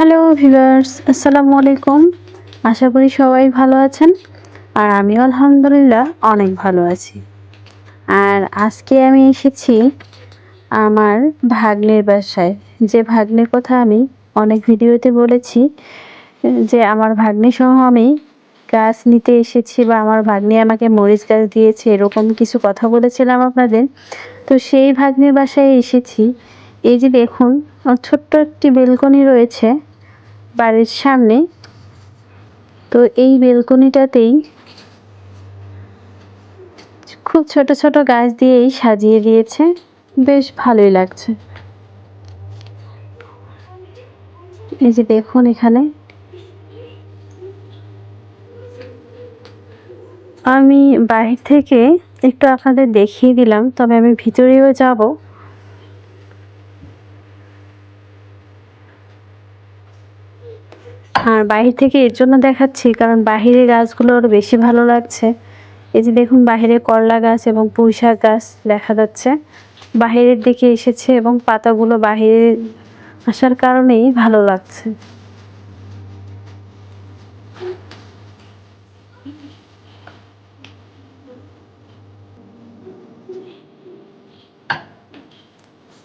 Hello viewers আসসালামু আলাইকুম আশা করি সবাই ভালো আছেন। আর আমিও আলহামদুলিল্লাহ অনেক ভালো আছি। আর আজকে আমি এসেছি আমার ভাগ্নের বাসায়। যে ভাগ্নের কথা আমি অনেক ভিডিওতে বলেছি, যে আমার ভাগ্নি সহ আমি গাছ নিতে এসেছি বা আমার ভাগ্নি আমাকে মরিচ গাছ দিয়েছে, এরকম কিছু কথা বলেছিলাম আপনাদের। তো সেই ভাগ্নের বাসায় এসেছি। এই যে দেখুন ছোট্ট একটি বেলকনি রয়েছে। বাড়ির সামনে। তো এই বেলকনিটাতেই খুব ছোট ছোট গাছ দিয়েই সাজিয়ে দিয়েছে। বেশ ভালোই লাগছে। এই যে দেখুন এখানে। আমি বাহির থেকে একটু আপনাদের দেখিয়ে দিলাম, তবে আমি ভিতরেও যাব। আর বাহির থেকে এর জন্য দেখাচ্ছি, কারণ বাহিরের গাছগুলো বেশি ভালো লাগছে। এই যে দেখুন, বাহিরে করলা গাছ এবং পুঁইশাক গাছ দেখা যাচ্ছে। বাহিরের দিকে এসেছে এবং পাতাগুলো বাহিরে আসার কারণেই ভালো লাগছে।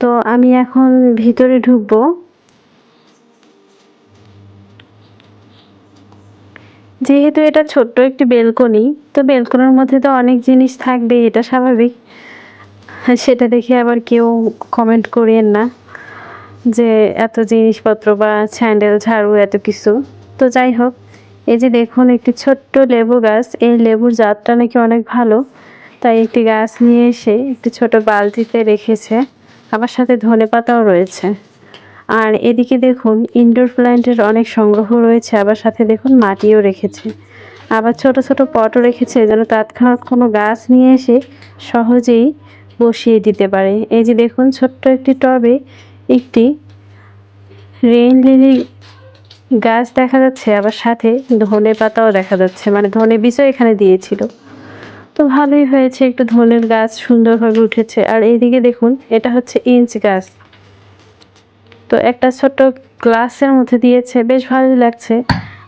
তো আমি এখন ভিতরে ঢুকবো। যেহেতু এটা ছোট্ট একটি বেলকনি, তো বেলকনির মধ্যে তো অনেক জিনিস থাকবে এটা স্বাভাবিক। সেটা দেখে আবার কেউ কমেন্ট করিয়েন না যে এত জিনিসপত্র বা স্যান্ডেল, ঝাড়ু, এত কিছু। তো যাই হোক, এই যে দেখুন একটি ছোট্ট লেবু গাছ, এই লেবুর জাতটা নাকি অনেক ভালো। তাই একটি গাছ নিয়ে এসে একটি ছোট বালতিতে রেখেছে। আমার সাথে ধনে পাতাও রয়েছে। আর এদিকে দেখুন ইনডোর প্ল্যান্টের অনেক সংগ্রহ রয়েছে, আবার সাথে দেখুন মাটিও রেখেছে। আবার ছোট ছোট পটও রেখেছে, যেন তৎক্ষণাৎ কোনো গাছ নিয়ে এসে সহজেই বসিয়ে দিতে পারে। এই যে দেখুন, ছোট্ট একটি টবে একটি রেইন লিলি গাছ দেখা যাচ্ছে, আবার সাথে ধনে পাতাও দেখা যাচ্ছে মানে ধনে বীজও এখানে দিয়েছিল। তো ভালোই হয়েছে, একটু ধনের গাছ সুন্দরভাবে উঠেছে। আর এইদিকে দেখুন, এটা হচ্ছে ইঞ্চ গাছ। তো একটা ছোট্ট গ্লাসের মধ্যে দিয়েছে, বেশ ভালোই লাগছে।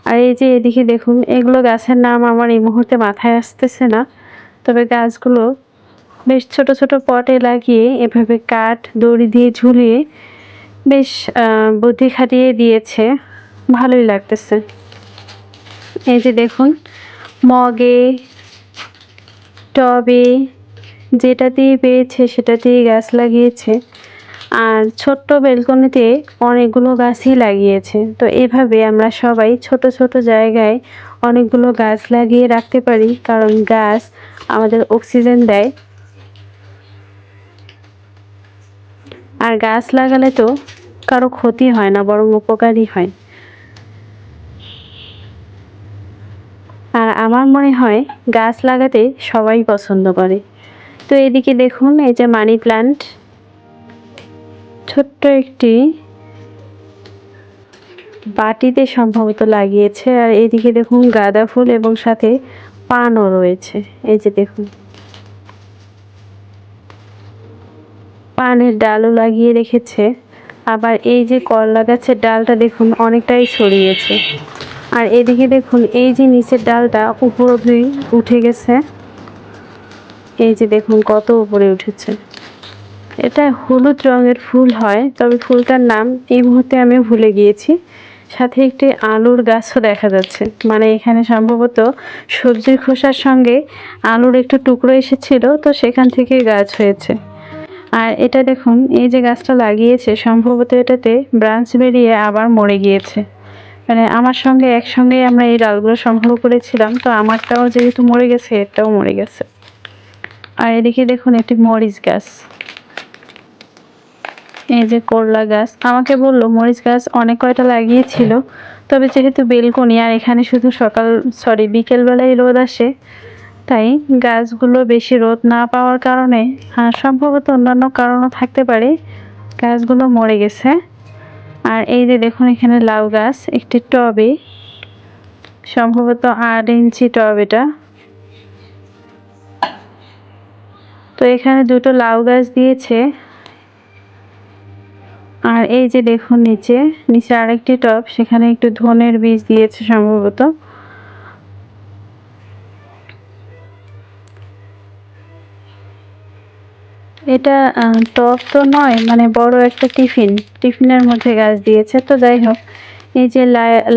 আর এই যে এদিকে দেখুন, এগুলো গাছের নাম আমার এই মুহূর্তে মাথায় আসতেছে না, তবে গাছগুলো বেশ ছোট ছোট পটে লাগিয়ে এভাবে কাঠ, দড়ি দিয়ে ঝুলিয়ে বেশ বুদ্ধি খাটিয়ে দিয়েছে। ভালোই লাগতেছে। এই যে দেখুন, মগে, টবে যেটাতেই পেয়েছে সেটাতেই গাছ লাগিয়েছে। আর ছোট্ট বেলকনিতে অনেকগুলো গাছই লাগিয়েছে। তো এভাবে আমরা সবাই ছোট ছোট জায়গায় অনেকগুলো গাছ লাগিয়ে রাখতে পারি, কারণ গাছ আমাদের অক্সিজেন দেয়। আর গাছ লাগালে তো কারও ক্ষতি হয় না, বরং উপকারই হয়। আর আমার মনে হয় গাছ লাগাতে সবাই পছন্দ করে। তো এদিকে দেখুন, এই যে মানি প্লান্ট। ছোট্ট একটি বাটিতে সম্ভবত লাগিয়েছে। আর এদিকে দেখুন গাঁদা ফুল এবং সাথে পানও রয়েছে। এই যে দেখুন। পানের ডালও লাগিয়ে রেখেছে। আবার এই যে করলা গাছের ডালটা দেখুন অনেকটাই ছড়িয়েছে। আর এদিকে দেখুন এই যে নিচের ডালটা উপর অব্দি উঠে গেছে। এই যে দেখুন কত উপরে উঠেছে। এটা হলুদ রঙের ফুল হয়, তবে ফুলটার নাম এই মুহূর্তে আমি ভুলে গিয়েছি। সাথে একটি আলুর গাছও দেখা যাচ্ছে। মানে এখানে সম্ভবত সবজির খোসার সঙ্গে আলুর একটু টুকরো এসেছিল, তো সেখান থেকে গাছ হয়েছে। আর এটা দেখুন, এই যে গাছটা লাগিয়েছে, সম্ভবত এটাতে ব্রাঞ্চ বেরিয়ে আবার মরে গিয়েছে। মানে আমার সঙ্গে একসঙ্গে আমরা এই ডালগুলো সংগ্রহ করেছিলাম, তো আমারটাও যেহেতু মরে গেছে এটাও মরে গেছে। আর এদিকে দেখুন একটি মরিচ গাছ। এই যে করলা গাছ, আমাকে বলল মরিচ গাছ অনেক কয়টা লাগিয়েছিল, তবে যেহেতু বেলকনি আর এখানে শুধু সকাল সরি বিকেলবেলায় রোদ আসে, তাই গাছগুলো বেশি রোদ না পাওয়ার কারণে আর সম্ভবত অন্যান্য কারণও থাকতে পারে, গাছগুলো মরে গেছে। আর এই যে দেখুন এখানে লাউ গাছ, একটি টবে, সম্ভবত আট ইঞ্চি টব এটা। তো এখানে দুটো লাউ গাছ দিয়েছে আর এই যে দেখুন নিচে নিচে আরেকটি টব, সেখানে একটু ধনের বীজ দিয়েছে সম্ভবত। এটা টব তো নয় মানে বড় একটা টিফিন, টিফিনের মধ্যে গাছ দিয়েছে, তো যাই হোক। এই যে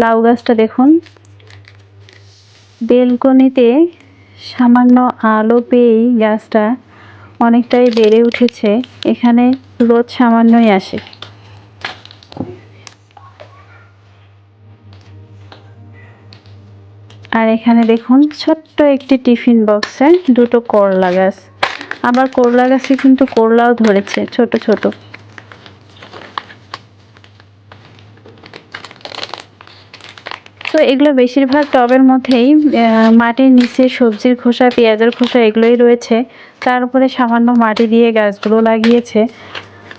লাউ গাছটা দেখুন। বেলকনিতে সামান্য আলো পেয়েই গাছটা অনেকটাই বেড়ে উঠেছে, এখানে রোদ সামান্যই আসে। আর এখানে দেখুন ছোট্ট একটি টিফিন বক্সে দুটো করলা গাছ। আবার করলা গাছে কিন্তু করলাও ধরেছে ছোট ছোট। তো এগুলো বেশিরভাগ টবের মধ্যেই মাটির নিচে সবজির খোসা, পেঁয়াজের খোসা এগুলোই রয়েছে। তার উপরে সামান্য মাটি দিয়ে গাছগুলো লাগিয়েছে,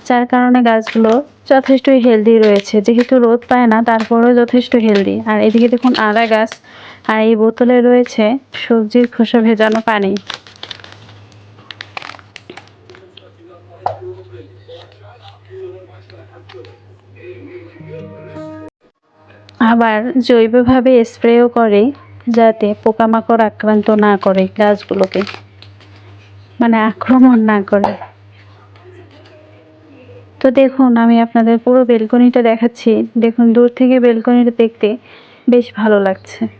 যার কারণে গাছগুলো যথেষ্টই হেলদি রয়েছে। যেহেতু রোদ পায় না, তারপরেও যথেষ্ট হেলদি আর এদিকে দেখুন আদা গাছ আর এই বোতলে রয়েছে সবজির খোসা ভেজানো পানি। আবার জৈবভাবে স্প্রেও করে যাতে পোকামাকড় আক্রান্ত না করে গাছগুলোকে। মানে আক্রমণ না করে। তো দেখুন, আমি আপনাদের পুরো বেলকনিটা দেখাচ্ছি। দেখুন, দূর থেকে বেলকনিটা দেখতে বেশ ভালো লাগছে।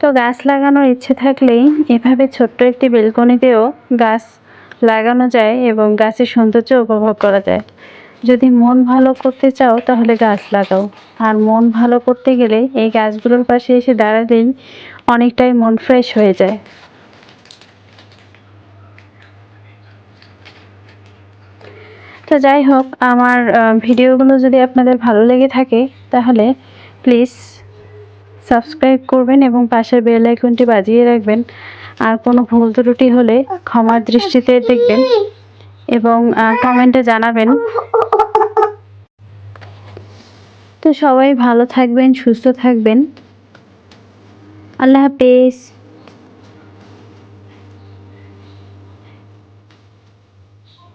তো গাছ লাগানোর ইচ্ছে থাকলেই এভাবে ছোট্ট একটি বেলকনিতেও গাছ লাগানো যায় এবং গাছের সৌন্দর্য উপভোগ করা যায়। যদি মন ভালো করতে চাও, তাহলে গাছ লাগাও। আর মন ভালো করতে গেলে এই গাছগুলোর পাশে এসে দাঁড়ালেই অনেকটাই মন ফ্রেশ হয়ে যায়। তো যাই হোক, আমার ভিডিওগুলো যদি আপনাদের ভালো লেগে থাকে, তাহলে প্লিজ সাবস্ক্রাইব করবেন এবং পাশের বেল আইকনটি বাজিয়ে রাখবেন। আর কোনো ভুল ত্রুটি হলে ক্ষমার দৃষ্টিতে দেখবেন এবং কমেন্টে জানাবেন। তো সবাই ভালো থাকবেন, সুস্থ থাকবেন। আল্লাহ হাফেজ।